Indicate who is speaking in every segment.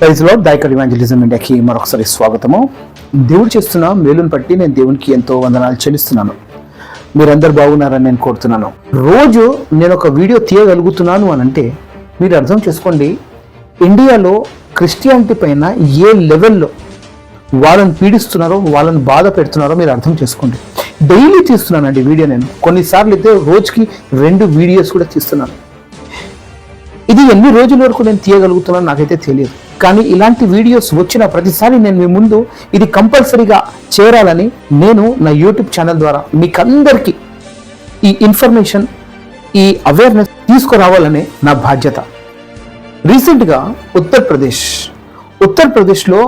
Speaker 1: ప్రైజ్లో దాయకర్ ఇవాంజలిజం ఇండియాకి మరొకసారి స్వాగతము. దేవుడు చేస్తున్న మేలును బట్టి నేను దేవునికి ఎంతో వందనాలు చెల్లిస్తున్నాను. మీరందరు బాగున్నారని నేను కోరుతున్నాను. రోజు నేను ఒక వీడియో తీయగలుగుతున్నాను అని అంటే మీరు అర్థం చేసుకోండి ఇండియాలో క్రిస్టియానిటీ పైన ఏ లెవెల్లో వాళ్ళని పీడిస్తున్నారో వాళ్ళని బాధ పెడుతున్నారో మీరు అర్థం చేసుకోండి. డైలీ తీస్తున్నానండి వీడియో నేను. కొన్నిసార్లు అయితే రోజుకి రెండు వీడియోస్ కూడా తీస్తున్నాను. ఇది ఎన్ని రోజుల వరకు నేను తీయగలుగుతున్నాను నాకైతే తెలియదు. కానీ ఇలాంటి వీడియోస్ వచ్చిన ప్రతిసారి నేను మీ ముందు ఇది కంపల్సరీగా చేరాలని నేను నా యూట్యూబ్ ఛానల్ ద్వారా మీకందరికీ ఈ ఇన్ఫర్మేషన్ ఈ అవేర్నెస్ తీసుకురావాలనే నా బాధ్యత. రీసెంట్గా ఉత్తరప్రదేశ్. ఉత్తరప్రదేశ్లో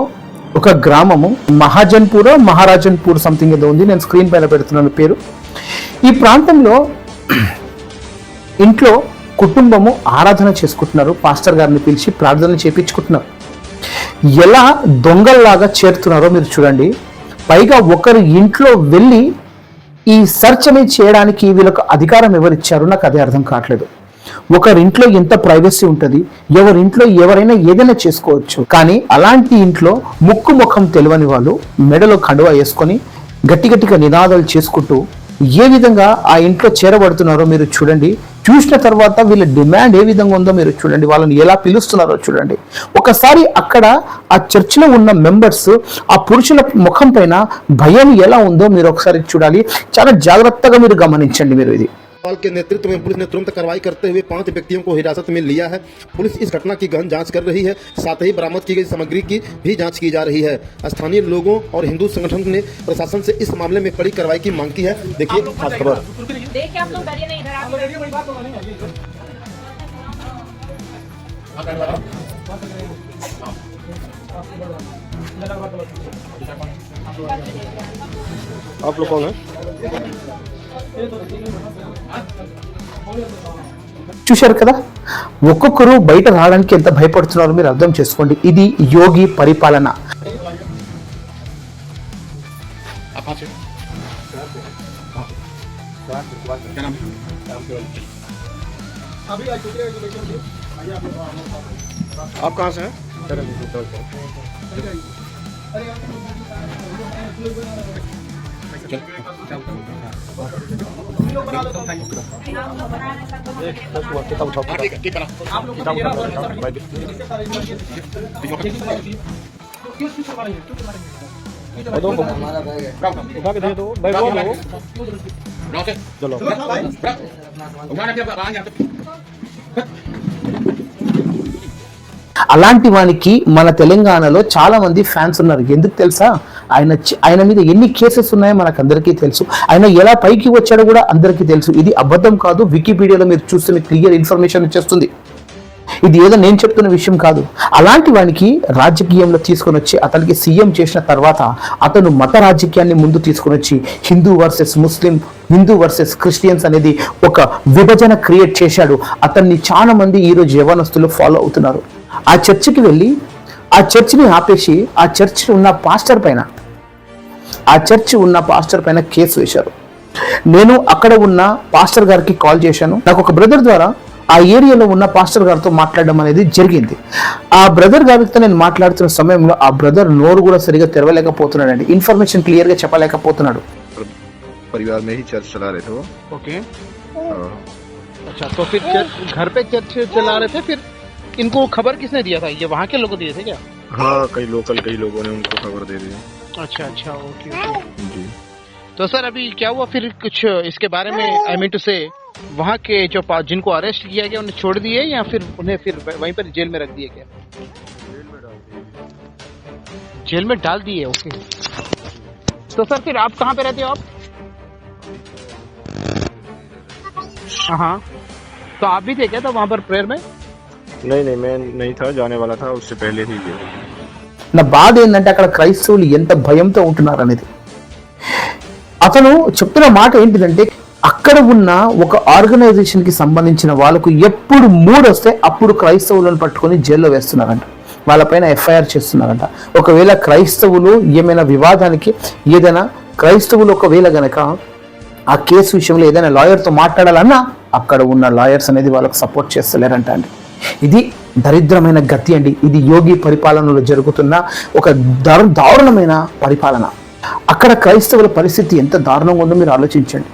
Speaker 1: ఒక గ్రామము మహాజన్పూర్ మహారాజన్పూర్ సంథింగ్ ఏదో ఉంది నేను స్క్రీన్ పైన పెడుతున్నాను పేరు. ఈ ప్రాంతంలో ఇంట్లో కుటుంబము ఆరాధన చేసుకుంటున్నారు పాస్టర్ గారిని పిలిచి ప్రార్థనలు చేపించుకుంటున్నారు. ఎలా దొంగల్లాగా చేరుతున్నారో మీరు చూడండి. పైగా ఒకరు ఇంట్లో వెళ్ళి ఈ సెర్చ్ అనేది చేయడానికి వీళ్ళకు అధికారం ఎవరిచ్చారో నాకు అదే అర్థం కావట్లేదు. ఒకరింట్లో ఎంత ప్రైవసీ ఉంటుంది. ఎవరింట్లో ఎవరైనా ఏదైనా చేసుకోవచ్చు. కానీ అలాంటి ఇంట్లో ముక్కు ముఖం తెలియని వాళ్ళు మెడలో కండువా వేసుకొని గట్టి గట్టిగా నినాదాలు చేసుకుంటూ ఏ విధంగా ఆ ఇంట్లో చేరబడుతున్నారో మీరు చూడండి. చూసిన తర్వాత వీళ్ళ డిమాండ్ ఏ విధంగా ఉందో మీరు చూడండి. వాళ్ళని ఎలా పిలుస్తున్నారో చూడండి. ఒకసారి అక్కడ ఆ చర్చిలో ఉన్న మెంబర్స్ ఆ పురుషుల ముఖం పైన భయం ఎలా ఉందో మీరు ఒకసారి చూడాలి. చాలా జాగ్రత్తగా మీరు గమనించండి మీరు ఇది.
Speaker 2: पाल के नेतृत्व में पुलिस ने तुरंत कार्रवाई करते हुए पाँच व्यक्तियों को हिरासत में लिया है। पुलिस इस घटना की गहन जाँच कर रही है साथ ही बरामद की गई सामग्री की भी जाँच की जा रही है। स्थानीय लोगों और हिंदू संगठन ने प्रशासन से इस मामले में कड़ी कार्रवाई की मांग की है। देखिए खास खबर।
Speaker 3: आप लोग
Speaker 2: कौन है?
Speaker 1: చూశారు కదా ఒక్కొక్కరు బయట రావడానికి ఎంత భయపడుతున్నారో మీరు అర్థం చేసుకోండి ఇది యోగి పరిపాలన
Speaker 2: आप कहाँ से हैं
Speaker 1: అలాంటి వానికి మన తెలంగాణలో చాలా మంది ఫ్యాన్స్ ఉన్నారు. ఎందుకు తెలుసా? ఆయన ఆయన మీద ఎన్ని కేసెస్ ఉన్నాయో మనకు అందరికీ తెలుసు. ఆయన ఎలా పైకి వచ్చాడో కూడా అందరికీ తెలుసు. ఇది అబద్ధం కాదు. వికీపీడియాలో మీరు చూస్తున్న క్లియర్ ఇన్ఫర్మేషన్ వచ్చేస్తుంది. ఇది ఏదో నేను చెప్తున్న విషయం కాదు. అలాంటి వానికి రాజకీయంలో తీసుకొని వచ్చి అతనికి సీఎం చేసిన తర్వాత అతను మత రాజకీయాన్ని ముందు తీసుకొని వచ్చి Hindu versus Muslim Hindu versus Christians అనేది ఒక విభజన క్రియేట్ చేశాడు. అతన్ని చాలా మంది ఈరోజు యవనస్తులు ఫాలో అవుతున్నారు. ఆ చర్చికి వెళ్ళి ఆ చర్చిని ఆపేసి ఆ చర్చ్ ఉన్న పాస్టర్ పైన ఆ చర్చ్ ఉన్న పాస్టర్ పైన కేసు వేశారు నేను అక్కడ ఉన్న పాస్టర్ గారికి కాల్ చేశాను నాకు ఒక బ్రదర్ ద్వారా ఆ ఏరియాలో ఉన్న పాస్టర్ గారితో మాట్లాడడం అనేది జరిగింది ఆ బ్రదర్ గారితో నేను మాట్లాడుతున్న సమయంలో ఆ బ్రదర్ నోరు కూడా సరిగా తెరవలేకపోతున్నాడండి ఇన్ఫర్మేషన్ క్లియర్ గా చెప్పలేకపోతున్నాడు
Speaker 4: परिवार में ही चर्च चला रहे थे वो
Speaker 5: ओके
Speaker 4: हाँ।
Speaker 5: अच्छा तो फिर चर्च घर पे चर्च चला रहे थे फिर इनको खबर किसने दिया था ये वहाँ के लोग दिए थे क्या
Speaker 4: हाँ कई लोकल कई लोगों ने उनको खबर दे दी
Speaker 5: अच्छा अच्छा ओके ओके।
Speaker 4: जी।
Speaker 5: तो सर अभी क्या हुआ? फिर कुछ इसके बारे में आई मीन टू से वहाँ के जो जिनको अरेस्ट किया गया उन्हें छोड़ दिए या फिर उन्हें फिर वहीं पर जेल में रख दिए क्या जेल में डाल दिए ओके। तो सर फिर आप कहाँ पे रहते हो आप? हाँ। तो आप भी थे क्या था वहाँ पर प्रेयर में?
Speaker 4: नहीं नहीं मैं नहीं था जाने वाला था उससे पहले ही गया।
Speaker 1: నా బాధ ఏంటంటే అక్కడ క్రైస్తవులు ఎంత భయంతో ఉంటున్నారు అనేది అతను చెప్తున్న మాట ఏంటిదంటే అక్కడ ఉన్న ఒక ఆర్గనైజేషన్కి సంబంధించిన వాళ్ళకు ఎప్పుడు మూడు వస్తే అప్పుడు క్రైస్తవులను పట్టుకొని జైల్లో వేస్తున్నారంట. వాళ్ళపైన ఎఫ్ఐఆర్ చేస్తున్నారంట. ఒకవేళ క్రైస్తవులు ఏమైనా వివాదానికి ఏదైనా క్రైస్తవులు ఒకవేళ గనక ఆ కేసు విషయంలో ఏదైనా లాయర్తో మాట్లాడాలన్నా అక్కడ ఉన్న లాయర్స్ అనేది వాళ్ళకి సపోర్ట్ చేస్తలేరంట అండి. ఇది దరిద్రమైన గతి అండి. ఇది యోగి పరిపాలనలో జరుగుతున్న ఒక దారుణమైన పరిపాలన. అక్కడ క్రైస్తవుల పరిస్థితి ఎంత దారుణంగా ఉందో మీరు ఆలోచించండి.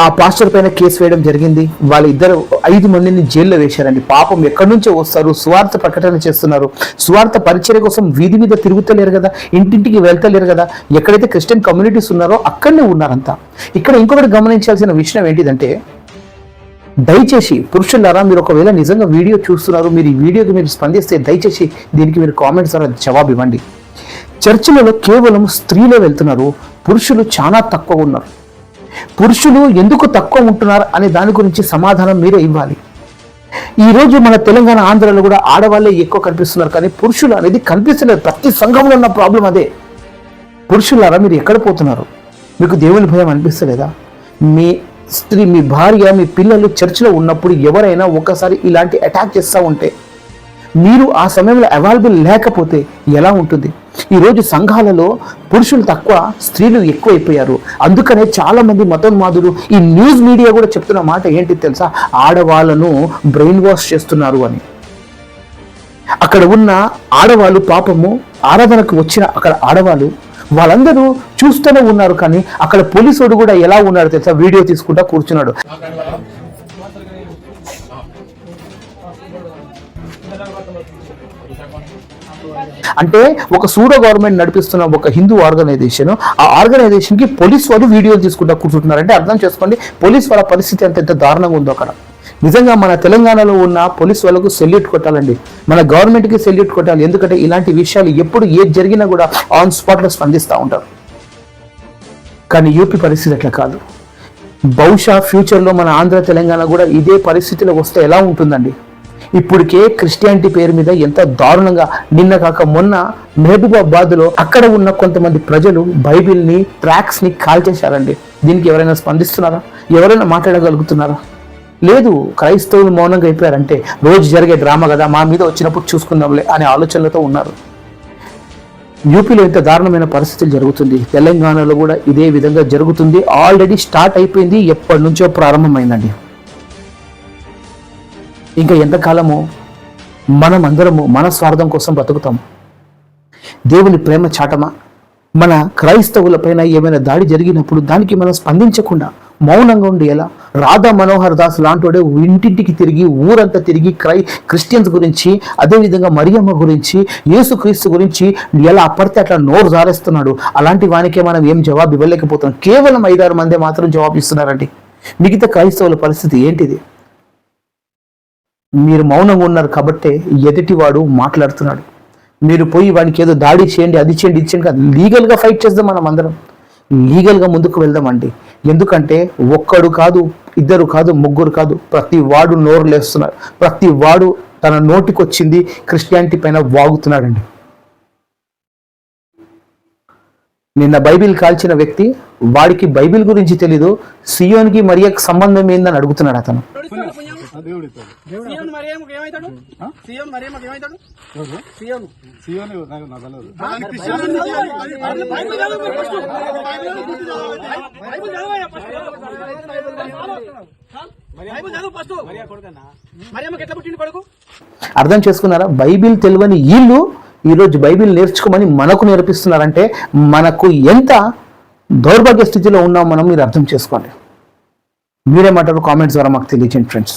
Speaker 1: ఆ పాస్టర్ పైన కేసు వేయడం జరిగింది. వాళ్ళ ఇద్దరు ఐదు మందిని జైల్లో వేశారండి. పాపం ఎక్కడి నుంచో వస్తారు. స్వార్థ ప్రకటన చేస్తున్నారు. స్వార్థ పరిచయ కోసం వీధి మీద తిరుగుతలేరు కదా. ఇంటింటికి వెళ్తలేరు కదా. ఎక్కడైతే క్రిస్టియన్ కమ్యూనిటీస్ ఉన్నారో అక్కడనే ఉన్నారంతా. ఇక్కడ ఇంకొకటి గమనించాల్సిన విషయం ఏంటిదంటే దయచేసి పురుషులారా మీరు ఒకవేళ నిజంగా వీడియో చూస్తున్నారు మీరు ఈ వీడియోకి మీరు స్పందిస్తే దయచేసి దీనికి మీరు కామెంట్స్ ద్వారా జవాబు ఇవ్వండి. చర్చిలలో కేవలం స్త్రీలే వెళ్తున్నారు పురుషులు చాలా తక్కువ ఉన్నారు. పురుషులు ఎందుకు తక్కువ ఉంటున్నారు అనే దాని గురించి సమాధానం మీరే ఇవ్వాలి. ఈరోజు మన తెలంగాణ ఆంధ్రాలో కూడా ఆడవాళ్ళే ఎక్కువ కనిపిస్తున్నారు కానీ పురుషులు అనేది కనిపిస్తున్నారు. ప్రతి సంఘంలో ఉన్న ప్రాబ్లం అదే. పురుషులారా మీరు ఎక్కడ పోతున్నారు? మీకు దేవుని భయం అనిపిస్తలేదా? మీ స్త్రీ మీ భార్య మీ పిల్లలు చర్చిలో ఉన్నప్పుడు ఎవరైనా ఒక్కసారి ఇలాంటి అటాక్ చేస్తూ ఉంటే మీరు ఆ సమయంలో అవైలబుల్ లేకపోతే ఎలా ఉంటుంది? ఈరోజు సంఘాలలో పురుషులు తక్కువ స్త్రీలు ఎక్కువైపోయారు. అందుకనే చాలా మంది మతోన్మాదులు ఈ న్యూస్ మీడియా కూడా చెప్తున్న మాట ఏంటి తెలుసా? ఆడవాళ్ళను బ్రెయిన్ వాష్ చేస్తున్నారు అని. అక్కడ ఉన్న ఆడవాళ్ళు పాపము ఆరాధనకు వచ్చిన అక్కడ ఆడవాళ్ళు వాళ్ళందరూ చూస్తూనే ఉన్నారు కానీ అక్కడ పోలీసుడు కూడా ఎలా ఉన్నాడు తెలుసా? వీడియో తీసుకుంటా కూర్చున్నాడు. అంటే ఒక సూడో గవర్నమెంట్ నడిపిస్తున్న ఒక హిందూ ఆర్గనైజేషన్ ఆ ఆర్గనైజేషన్కి పోలీస్ వాళ్ళు వీడియోలు తీసుకుంటా కూర్చుంటున్నారు అంటే అర్థం చేసుకోండి పోలీస్ వాళ్ళ పరిస్థితి ఎంత ఎంత దారుణంగా ఉందో అక్కడ. నిజంగా మన తెలంగాణలో ఉన్న పోలీస్ వాళ్ళకు సెల్యూట్ కొట్టాలండి. మన గవర్నమెంట్కి సెల్యూట్ కొట్టాలి. ఎందుకంటే ఇలాంటి విషయాలు ఎప్పుడు ఏది జరిగినా కూడా ఆన్ స్పాట్లో స్పందిస్తూ ఉంటారు. కానీ యూపీ పరిస్థితి అట్లా కాదు. బహుశా ఫ్యూచర్లో మన ఆంధ్ర తెలంగాణ కూడా ఇదే పరిస్థితిలో వస్తే ఎలా ఉంటుందండి? ఇప్పటికే క్రిస్టియానిటీ పేరు మీద ఎంత దారుణంగా నిన్న కాక మొన్న మహబూబాబాద్లో అక్కడ ఉన్న కొంతమంది ప్రజలు బైబిల్ని ట్రాక్స్ని కాల్చేశారండి. దీనికి ఎవరైనా స్పందిస్తున్నారా? ఎవరైనా మాట్లాడగలుగుతున్నారా? లేదు క్రైస్తవులు మౌనంగా అయిపోయారంటే రోజు జరిగే డ్రామా కదా మా మీద వచ్చినప్పుడు చూసుకుందాంలే అనే ఆలోచనలతో ఉన్నారు. యూపీలో ఇంత దారుణమైన పరిస్థితులు జరుగుతుంది. తెలంగాణలో కూడా ఇదే విధంగా జరుగుతుంది. ఆల్రెడీ స్టార్ట్ అయిపోయింది ఎప్పటి నుంచో ప్రారంభమైందండి. ఇంకా ఎంతకాలము మనం అందరము మన స్వార్థం కోసం బతుకుతాం దేవుని ప్రేమ చాటమా? మన క్రైస్తవులపైన ఏమైనా దాడి జరిగినప్పుడు దానికి మనం స్పందించకుండా మౌనంగా ఉండి ఎలా రాధా మనోహర్ దాస్ లాంటివాడే ఇంటింటికి తిరిగి ఊరంతా తిరిగి క్రై క్రిస్టియన్స్ గురించి అదేవిధంగా మరియమ్మ గురించి యేసుక్రీస్తు గురించి ఎలా పడితే అట్లా నోరు జారేస్తున్నాడు. అలాంటి వానికే మనం ఏం జవాబు ఇవ్వలేకపోతున్నాం. కేవలం ఐదారు మందే మాత్రం జవాబు ఇస్తున్నారండి. మిగతా క్రైస్తవుల పరిస్థితి ఏంటిది? మీరు మౌనంగా ఉన్నారు కాబట్టే ఎదుటివాడు మాట్లాడుతున్నాడు. మీరు పోయి వానికి ఏదో దాడి చేయండి అది చేయండి ఇది చేయండి కాదు. లీగల్గా ఫైట్ చేద్దాం మనం అందరం. లీగల్గా ముందుకు వెళ్దామండి. ఎందుకంటే ఒక్కడు కాదు ఇద్దరు కాదు ముగ్గురు కాదు ప్రతి వాడు నోరు లేస్తున్నారు ప్రతి వాడు తన నోటికొచ్చింది క్రిస్టియానిటీ పైన వాగుతున్నాడండి. నిన్న బైబిల్ కాల్చిన వ్యక్తి వాడికి బైబిల్ గురించి తెలీదు సియోన్కి మరియకు సంబంధం ఏందని అడుగుతున్నాడు అతను.
Speaker 6: సీఎం మరియమ్మకి ఏమైతాడు? CM CM. మీరు
Speaker 1: అర్థం చేసుకున్నారా? బైబిల్ తెలియని వీళ్ళు ఈరోజు బైబిల్ నేర్చుకోమని మనకు నేర్పిస్తున్నారంటే మనకు ఎంత దౌర్భాగ్య స్థితిలో ఉన్నాం మనం మీరు అర్థం చేసుకోండి మీరేమంటారు? కామెంట్స్ ద్వారా మాకు తెలియచేయండి friends